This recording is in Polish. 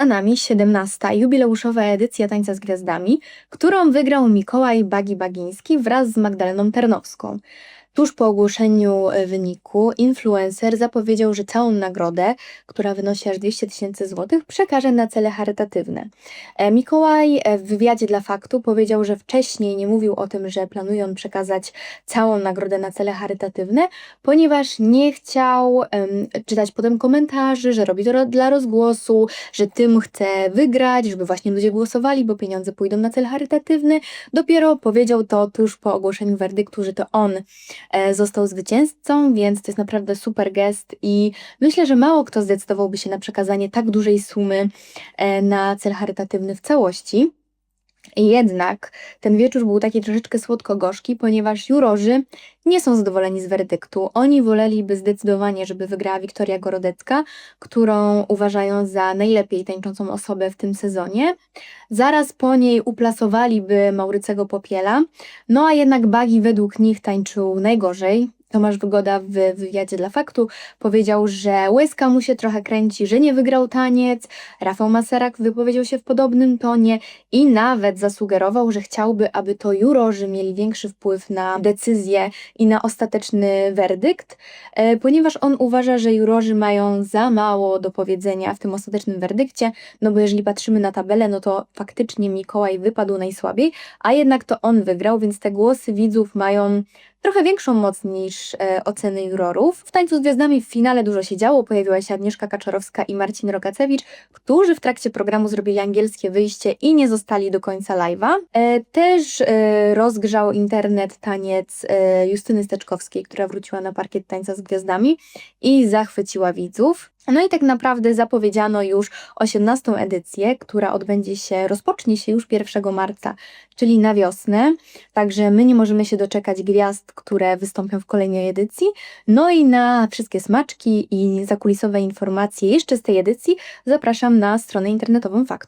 Za nami 17. jubileuszowa edycja Tańca z Gwiazdami, którą wygrał Mikołaj Bagi-Bagiński wraz z Magdaleną Ternowską. Tuż po ogłoszeniu e, wyniku influencer zapowiedział, że całą nagrodę, która wynosi aż 200 tysięcy złotych, przekaże na cele charytatywne. E, Mikołaj e, w wywiadzie dla Faktu powiedział, że wcześniej nie mówił o tym, że planuje on przekazać całą nagrodę na cele charytatywne, ponieważ nie chciał em, czytać potem komentarzy, że robi to dla rozgłosu, że tym chce wygrać, żeby właśnie ludzie głosowali, bo pieniądze pójdą na cel charytatywny. Dopiero powiedział to tuż po ogłoszeniu werdyktu, że to on został zwycięzcą, więc to jest naprawdę super gest i myślę, że mało kto zdecydowałby się na przekazanie tak dużej sumy e, na cel charytatywny w całości. Jednak ten wieczór był taki troszeczkę słodko-gorzki, ponieważ jurorzy nie są zadowoleni z werdyktu. Oni woleliby zdecydowanie, żeby wygrała Wiktoria Gorodecka, którą uważają za najlepiej tańczącą osobę w tym sezonie. Zaraz po niej uplasowaliby Maurycego Popiela, no a jednak Bagi według nich tańczył najgorzej. Tomasz Wygoda w wywiadzie dla Faktu powiedział, że łezka mu się trochę kręci, że nie wygrał taniec. Rafał Maserak wypowiedział się w podobnym tonie i nawet zasugerował, że chciałby, aby to jurorzy mieli większy wpływ na decyzję i na ostateczny werdykt, e, ponieważ on uważa, że jurorzy mają za mało do powiedzenia w tym ostatecznym werdykcie, no bo jeżeli patrzymy na tabelę, no to faktycznie Mikołaj wypadł najsłabiej, a jednak to on wygrał, więc te głosy widzów mają trochę większą moc niż e, oceny jurorów. W Tańcu z Gwiazdami w finale dużo się działo. Pojawiła się Agnieszka Kaczorowska i Marcin Rokacewicz, którzy w trakcie programu zrobili angielskie wyjście i nie zostali do końca live'a. E, też e, rozgrzał internet taniec e, Justyny Steczkowskiej, która wróciła na parkiet Tańca z Gwiazdami i zachwyciła widzów. No i tak naprawdę zapowiedziano już 18. edycję, która odbędzie się, rozpocznie się już 1 marca, czyli na wiosnę. Także my nie możemy się doczekać gwiazd, które wystąpią w kolejnej edycji. No i na wszystkie smaczki i zakulisowe informacje jeszcze z tej edycji zapraszam na stronę internetową Faktu.